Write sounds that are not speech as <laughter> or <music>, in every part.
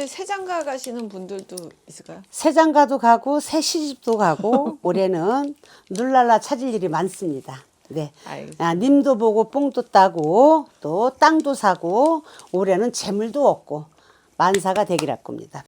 올해는 새장가 가시는 분들도 있을까요? 새장가도 가고 새 시집도 가고 <laughs> 올해는 눌랄라 찾을 일이 많습니다. 네. 알겠습니다. 아, 님도 보고 뽕도 따고 또 땅도 사고 올해는 재물도 얻고 만사가 되기랄 겁니다.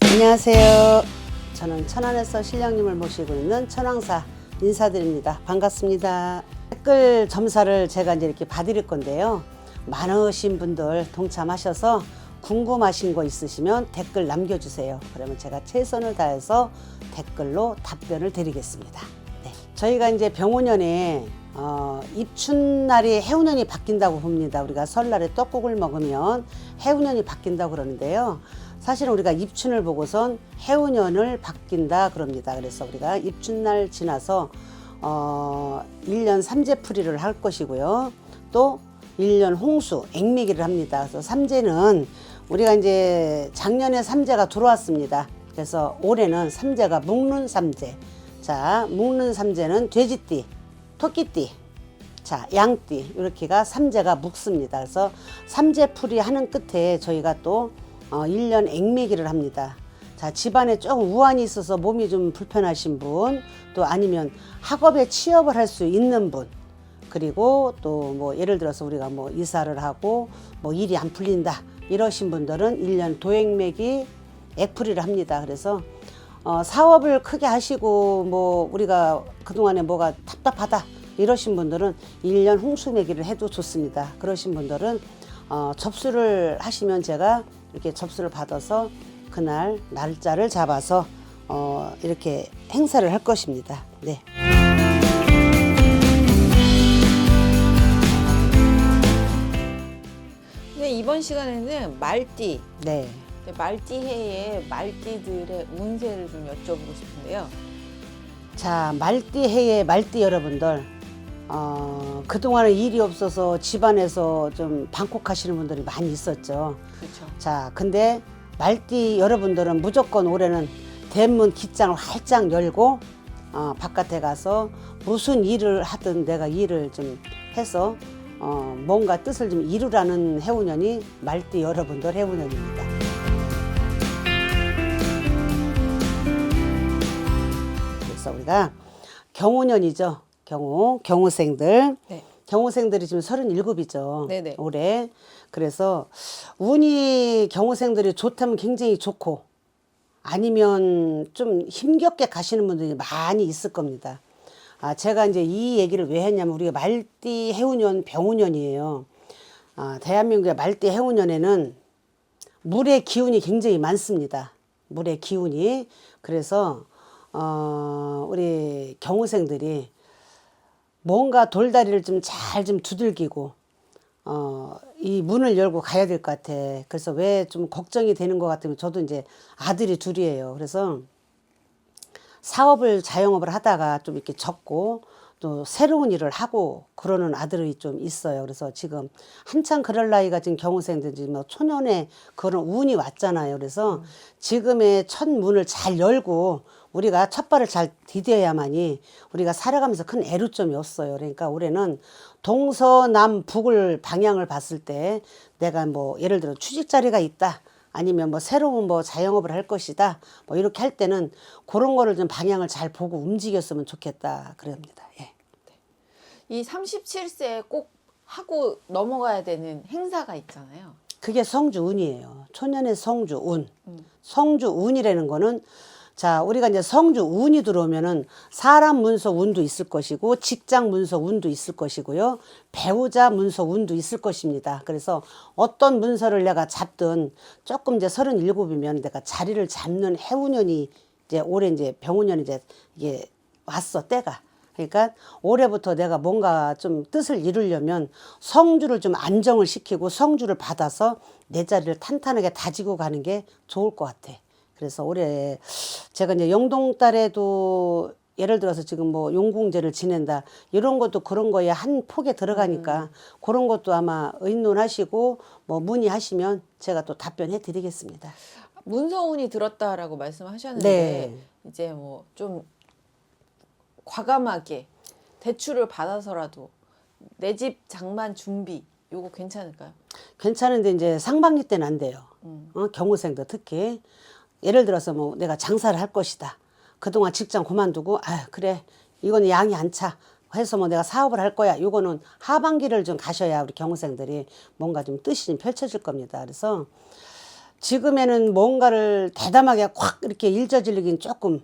안녕하세요. 저는 천안에서 신령님을 모시고 있는 천왕사 인사드립니다. 반갑습니다. 댓글 점사를 제가 이제 이렇게 봐드릴 건데요. 많으신 분들 동참하셔서 궁금하신 거 있으시면 댓글 남겨주세요. 그러면 제가 최선을 다해서 댓글로 답변을 드리겠습니다. 네. 저희가 이제 병오년에 어, 입춘날이 해운년이 바뀐다고 봅니다. 우리가 설날에 떡국을 먹으면 해운년이 바뀐다고 그러는데요. 사실은 우리가 입춘을 보고선 해운년을 바뀐다 그럽니다. 그래서 우리가 입춘날 지나서 어, 1년 삼재풀이를 할 것이고요. 또 1년 홍수, 액미기를 합니다. 그래서 삼재는 우리가 이제 작년에 삼재가 들어왔습니다. 그래서 올해는 삼재가 묵는 삼재. 자, 묵는 삼재는 돼지띠, 토끼띠, 자, 양띠 이렇게가 삼재가 묵습니다. 그래서 삼재풀이 하는 끝에 저희가 또 어, 1년 액매기를 합니다. 자, 집안에 조금 우환이 있어서 몸이 좀 불편하신 분, 또 아니면 학업에 취업을 할 수 있는 분, 그리고 또 뭐 예를 들어서 우리가 뭐 이사를 하고 뭐 일이 안 풀린다 이러신 분들은 1년 도액매기 액풀이를 합니다. 그래서 어, 사업을 크게 하시고 뭐 우리가 그동안에 뭐가 답답하다 이러신 분들은 1년 홍수매기를 해도 좋습니다. 그러신 분들은 어, 접수를 하시면 제가 이렇게 접수를 받아서 그날 날짜를 잡아서 어, 이렇게 행사를 할 것입니다. 네. 네, 이번 시간에는 말띠, 네. 네, 말띠 해의 말띠들의 운세를 좀 여쭤보고 싶은데요. 자, 말띠 해의 말띠 여러분들, 어, 그동안은 일이 없어서 집안에서 좀 방콕하시는 분들이 많이 있었죠. 그렇죠. 자, 근데 말띠 여러분들은 무조건 올해는 대문 기장을 활짝 열고 어, 바깥에 가서 무슨 일을 하든 내가 일을 좀 해서 어, 뭔가 뜻을 좀 이루라는 해운년이 말띠 여러분들 해운년입니다. 그래서 우리가 경우년이죠. 경우 경우생들 네. 경우생들이 지금 37이죠. 네네. 올해. 그래서 운이 경우생들이 좋다면 굉장히 좋고 아니면 좀 힘겹게 가시는 분들이 많이 있을 겁니다. 아, 제가 이제 이 얘기를 왜 했냐면 우리가 말띠 해운년 병운년이에요. 아, 대한민국의 말띠 해운년에는 물의 기운이 굉장히 많습니다. 물의 기운이. 그래서 어, 우리 경우생들이 뭔가 돌다리를 좀잘좀 두들기고 어, 이 문을 열고 가야 될 것 같아. 그래서 왜 좀 걱정이 되는 것 같으면 저도 이제 아들이 둘이에요. 그래서 사업을 자영업을 하다가 좀 이렇게 접고 또 새로운 일을 하고 그러는 아들이 좀 있어요. 그래서 지금 한창 그럴 나이가 지금 경우생들이 뭐 초년에 그런 운이 왔잖아요. 그래서 지금의 첫 문을 잘 열고 우리가 첫 발을 잘 디뎌야만이 우리가 살아가면서 큰 애로점이 없어요. 그러니까 올해는 동서남북을 방향을 봤을 때 내가 뭐 예를 들어 취직 자리가 있다. 아니면 뭐 새로운 뭐 자영업을 할 것이다. 뭐 이렇게 할 때는 그런 거를 좀 방향을 잘 보고 움직였으면 좋겠다. 그럽니다. 예. 이 37세에 꼭 하고 넘어가야 되는 행사가 있잖아요. 그게 성주운이에요. 초년의 성주운. 성주운이라는 거는 자, 우리가 이제 성주 운이 들어오면은 사람 문서 운도 있을 것이고 직장 문서 운도 있을 것이고요. 배우자 문서 운도 있을 것입니다. 그래서 어떤 문서를 내가 잡든 조금 이제 37이면 내가 자리를 잡는 해운년이 이제 올해 이제 병운년이 이제 이게 왔어, 때가. 그러니까 올해부터 내가 뭔가 좀 뜻을 이루려면 성주를 좀 안정을 시키고 성주를 받아서 내 자리를 탄탄하게 다지고 가는 게 좋을 것 같아. 그래서 올해 제가 이제 영동달에도 예를 들어서 지금 뭐 용궁제를 지낸다 이런 것도 그런 거에 한 폭에 들어가니까 그런 것도 아마 의논하시고 뭐 문의하시면 제가 또 답변해 드리겠습니다. 문서운이 들었다라고 말씀하셨는데 네. 이제 뭐 좀 과감하게 대출을 받아서라도 내 집 장만 준비 요거 괜찮을까요? 괜찮은데 이제 상반기 때는 안 돼요. 음. 어, 경우생도 특히 예를 들어서 뭐 내가 장사를 할 것이다. 그동안 직장 그만두고 아 그래 이거는 양이 안 차. 해서 뭐 내가 사업을 할 거야. 요거는 하반기를 좀 가셔야 우리 경우생들이 뭔가 좀 뜻이 좀 펼쳐질 겁니다. 그래서 지금에는 뭔가를 대담하게 확 이렇게 일저질르긴 조금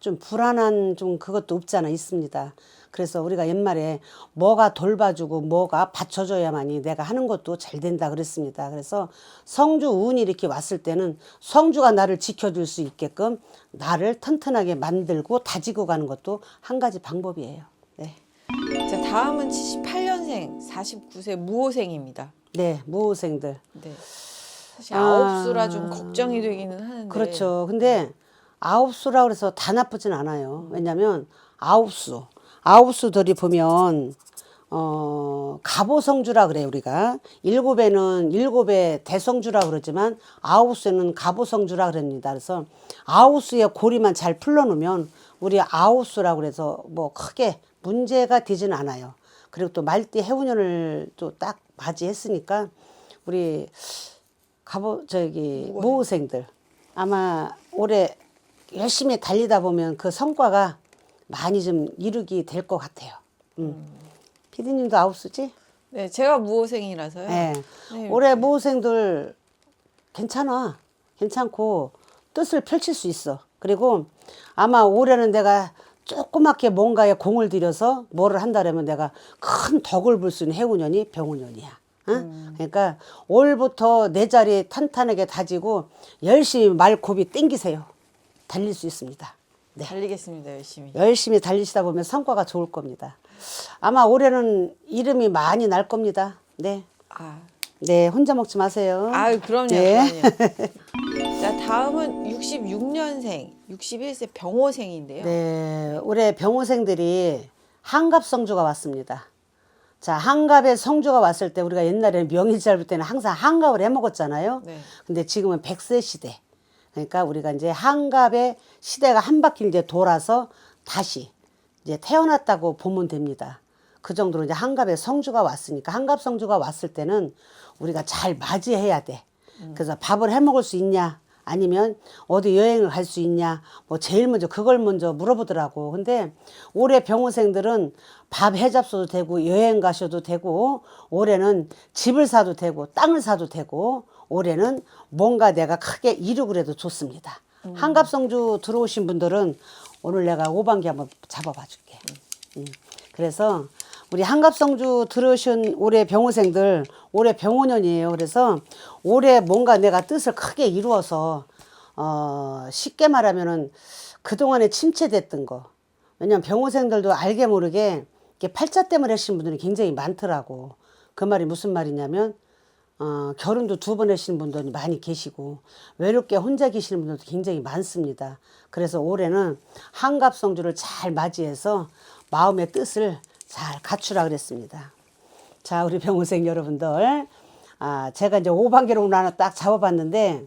좀 불안한 좀 그것도 없잖아 있습니다. 그래서 우리가 옛말에 뭐가 돌봐주고 뭐가 받쳐줘야만이 내가 하는 것도 잘 된다 그랬습니다. 그래서 성주 운이 이렇게 왔을 때는 성주가 나를 지켜줄 수 있게끔 나를 튼튼하게 만들고 다지고 가는 것도 한 가지 방법이에요. 네. 자 다음은 78년생 49세 무호생입니다. 네, 무호생들. 네. 사실 아. 아홉 수라 좀 걱정이 되기는 하는데 그렇죠. 근데 아홉 수라 그래서 다 나쁘진 않아요. 왜냐면 아홉 수, 아홉 수들이 보면 어 가보성주라 그래 요 우리가 일곱에는 일곱의 대성주라 그러지만 아홉 수에는 가보성주라 그럽니다. 그래서 아홉 수의 고리만 잘 풀어놓으면 우리 아홉 수라 그래서 뭐 크게 문제가 되지는 않아요. 그리고 또 말띠 해운년을 또 딱 맞이했으니까 우리 가보 저기. 모호생들 아마 올해 열심히 달리다 보면 그 성과가 많이 좀 이루게 될것 같아요. 음. 피디님도 아홉수지? 네 제가 무호생이라서요. 네. 네, 올해 모호생들 괜찮아. 괜찮고 뜻을 펼칠 수 있어. 그리고 아마 올해는 내가 조그맣게 뭔가에 공을 들여서 뭐를 한다라면 내가 큰 덕을 볼 수 있는 해운년이 병운년이야. 응? 그러니까 올부터 내 자리 탄탄하게 다지고 열심히 말고비 땡기세요. 달릴 수 있습니다. 네. 달리겠습니다 열심히. 열심히 달리시다 보면 성과가 좋을 겁니다. 아마 올해는 이름이 많이 날 겁니다. 네. 아, 네, 혼자 먹지 마세요. 아유 그럼요. 네. 그럼요. <laughs> 자 다음은 66년생 61세 병호생인데요. 네, 올해 병호생들이 한갑 성주가 왔습니다. 자, 한갑의 성주가 왔을 때 우리가 옛날에는 명의 잡을 때는 항상 한갑을 해 먹었잖아요. 네. 근데 지금은 백세 시대. 그러니까 우리가 이제 한갑의 시대가 한 바퀴 이제 돌아서 다시 이제 태어났다고 보면 됩니다. 그 정도로 이제 한갑의 성주가 왔으니까 한갑 성주가 왔을 때는 우리가 잘 맞이해야 돼. 그래서 밥을 해 먹을 수 있냐? 아니면 어디 여행을 갈 수 있냐? 뭐 제일 먼저 그걸 먼저 물어보더라고. 근데 올해 병호생들은 밥 해잡숴도 되고 여행 가셔도 되고 올해는 집을 사도 되고 땅을 사도 되고 올해는 뭔가 내가 크게 이루고라도 좋습니다. 한갑성주 들어오신 분들은 오늘 내가 오반기 한번 잡아봐 줄게. 음. 그래서 우리 한갑성주 들으신 올해 병호생들 올해 병호년이에요. 그래서 올해 뭔가 내가 뜻을 크게 이루어서 어 쉽게 말하면은 그동안에 침체됐던 거. 왜냐면 병호생들도 알게 모르게 이렇게 팔자 때문에 하시는 분들이 굉장히 많더라고. 그 말이 무슨 말이냐면 어, 결혼도 두 번 하시는 분들이 많이 계시고 외롭게 혼자 계시는 분들도 굉장히 많습니다. 그래서 올해는 한갑성주를 잘 맞이해서 마음의 뜻을 잘 갖추라 그랬습니다. 자, 우리 병호생 여러분들, 아, 제가 이제 오반기로 하나 딱 잡아봤는데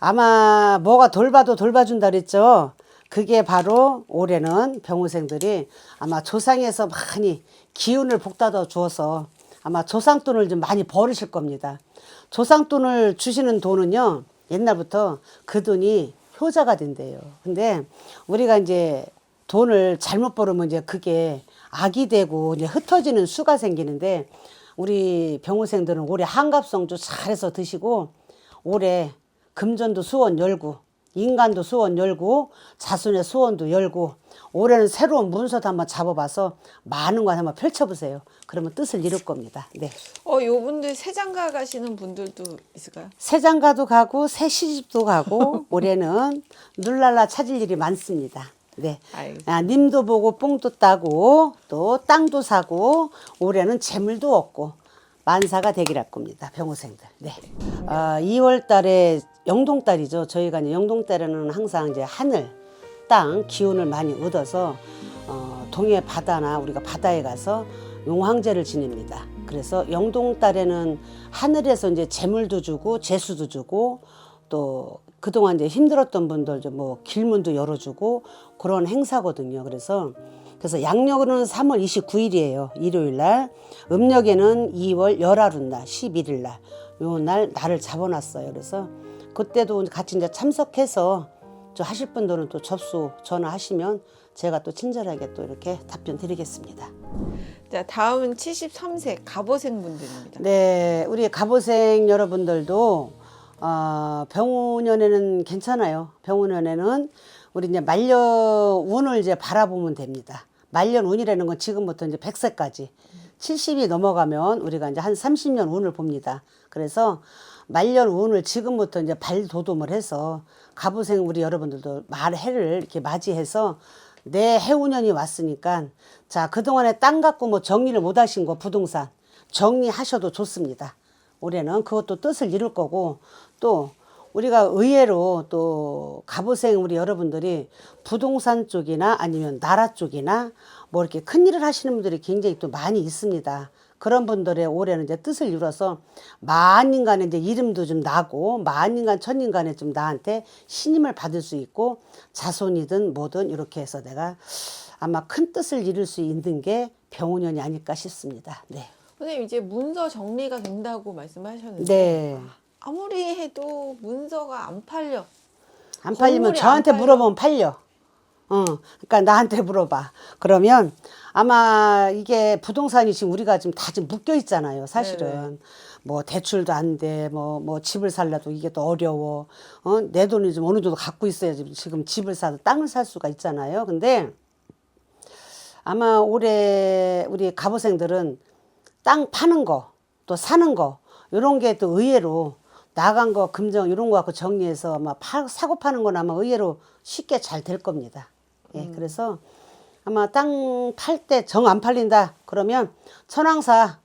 아마 뭐가 돌봐도 돌봐준다 그랬죠. 그게 바로 올해는 병호생들이 아마 조상에서 많이 기운을 복받아 주어서 아마 조상돈을 좀 많이 벌으실 겁니다. 조상돈을 주시는 돈은요, 옛날부터 그 돈이 효자가 된대요. 근데 우리가 이제 돈을 잘못 벌으면 이제 그게 악이 되고 이제 흩어지는 수가 생기는데 우리 병호생들은 올해 한갑성주 잘해서 드시고 올해 금전도 수원 열고 인간도 수원 열고 자손의 수원도 열고 올해는 새로운 문서도 한번 잡아봐서 많은 거 한번 펼쳐보세요. 그러면 뜻을 이룰 겁니다. 네. 어 요분들 세장가 가시는 분들도 있을까요? 새 장가도 가고 새 시집도 가고 <laughs> 올해는 눌랄라 찾을 일이 많습니다. 네. 알겠습니다. 아, 님도 보고 뽕도 따고 또 땅도 사고 올해는 재물도 얻고 만사가 되기를 겁니다. 병호생들. 네. 아, 2월 달에 영동달이죠. 저희가 이제 영동달에는 항상 이제 하늘, 땅 기운을 많이 얻어서 어, 동해 바다나 우리가 바다에 가서 용황제를 지냅니다. 그래서 영동달에는 하늘에서 이제 재물도 주고 재수도 주고 또 그동안 이제 힘들었던 분들 좀뭐 길문도 열어주고 그런 행사거든요. 그래서 그래서 양력으로는 3월 29일이에요. 일요일 날. 음력에는 2월 열하루 날 11일 날. 요 날 날을 잡아놨어요. 그래서 그때도 같이 이제 참석해서 저 하실 분들은 또 접수 전화하시면 제가 또 친절하게 또 이렇게 답변 드리겠습니다. 자, 다음은 73세 갑오생 분들입니다. 네, 우리 갑오생 여러분들도 어, 병원연에는 괜찮아요. 병원연에는 우리 이제 말년 운을 이제 바라보면 됩니다. 말년 운이라는 건 지금부터 이제 100세까지 70이 넘어가면 우리가 이제 한 30년 운을 봅니다. 그래서 말년 운을 지금부터 이제 발도dom을 해서 갑오생 우리 여러분들도 말해를 이렇게 맞이해서 내 해운년이 왔으니까 자 그동안에 땅 갖고 뭐 정리를 못 하신 거 부동산 정리하셔도 좋습니다. 올해는 그것도 뜻을 이룰 거고 또 우리가 의외로 또 갑오생 우리 여러분들이 부동산 쪽이나 아니면 나라 쪽이나 뭐 이렇게 큰 일을 하시는 분들이 굉장히 또 많이 있습니다. 그런 분들의 올해는 이제 뜻을 이뤄서 만인간의 이제 이름도 좀 나고 만인간 천인간에 좀 나한테 신임을 받을 수 있고 자손이든 뭐든 이렇게 해서 내가 아마 큰 뜻을 이룰 수 있는 게 병원연이 아닐까 싶습니다. 네. 선생님 이제 문서 정리가 된다고 말씀하셨는데 네. 아무리 해도 문서가 안 팔려. 안 팔리면 저한테 안 팔려. 물어보면 팔려. 어, 그러니까 나한테 물어봐. 그러면 아마 이게 부동산이 지금 우리가 지금 다 지금 묶여 있잖아요. 사실은 네네. 뭐 대출도 안 돼, 뭐 뭐 집을 살려도 이게 또 어려워. 어, 내 돈이 좀 어느 정도 갖고 있어야지 지금 집을 사도 땅을 살 수가 있잖아요. 근데 아마 올해 우리 갑오생들은 땅 파는 거, 또 사는 거, 요런 게 또 의외로 나간 거, 금정 이런 거 갖고 정리해서 아마 파, 사고 파는 건 아마 의외로 쉽게 잘 될 겁니다. 예, 그래서 아마 땅 팔 때 정 안 팔린다 그러면 천왕사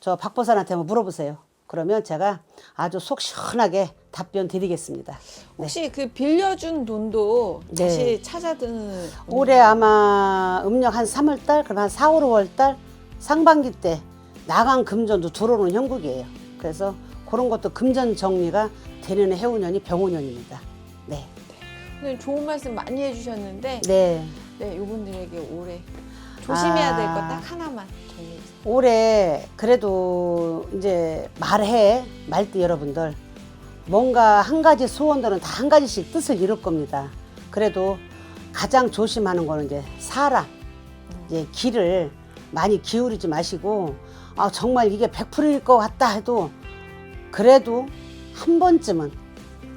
저 박보산한테 한번 물어보세요. 그러면 제가 아주 속 시원하게 답변 드리겠습니다. 혹시 그 빌려준 돈도 네. 다시 찾아드는 올해 아마 음력 한 3월 달, 그럼 한 4, 5월 달 상반기 때 나간 금전도 들어오는 형국이에요. 그래서 그런 것도 금전 정리가 되는 해운년이 병운년입니다. 네. 선생님 좋은 말씀 많이 해주셨는데 네. 네, 요분들에게 올해 조심해야 될것 아. 딱 하나만 정리해 주세요. 올해 그래도 이제 말해 말띠 여러분들 뭔가 한 가지 소원들은 다 한 가지씩 뜻을 이룰 겁니다. 그래도 가장 조심하는 거는 이제 사람 이제 길을 많이 기울이지 마시고 아 정말 이게 100%일 것 같다 해도 그래도 한 번쯤은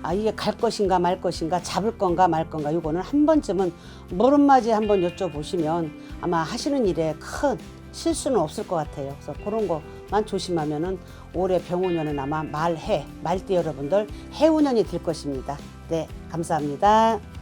아 이게 갈 것인가 말 것인가 잡을 건가 말 건가 이거는 한 번쯤은 물음맞이 한번 여쭤보시면 아마 하시는 일에 큰 실수는 없을 것 같아요. 그래서 그런 거만 조심하면은 올해 병원년은 아마 말해 말띠 여러분들 해운년이 될 것입니다. 네 감사합니다.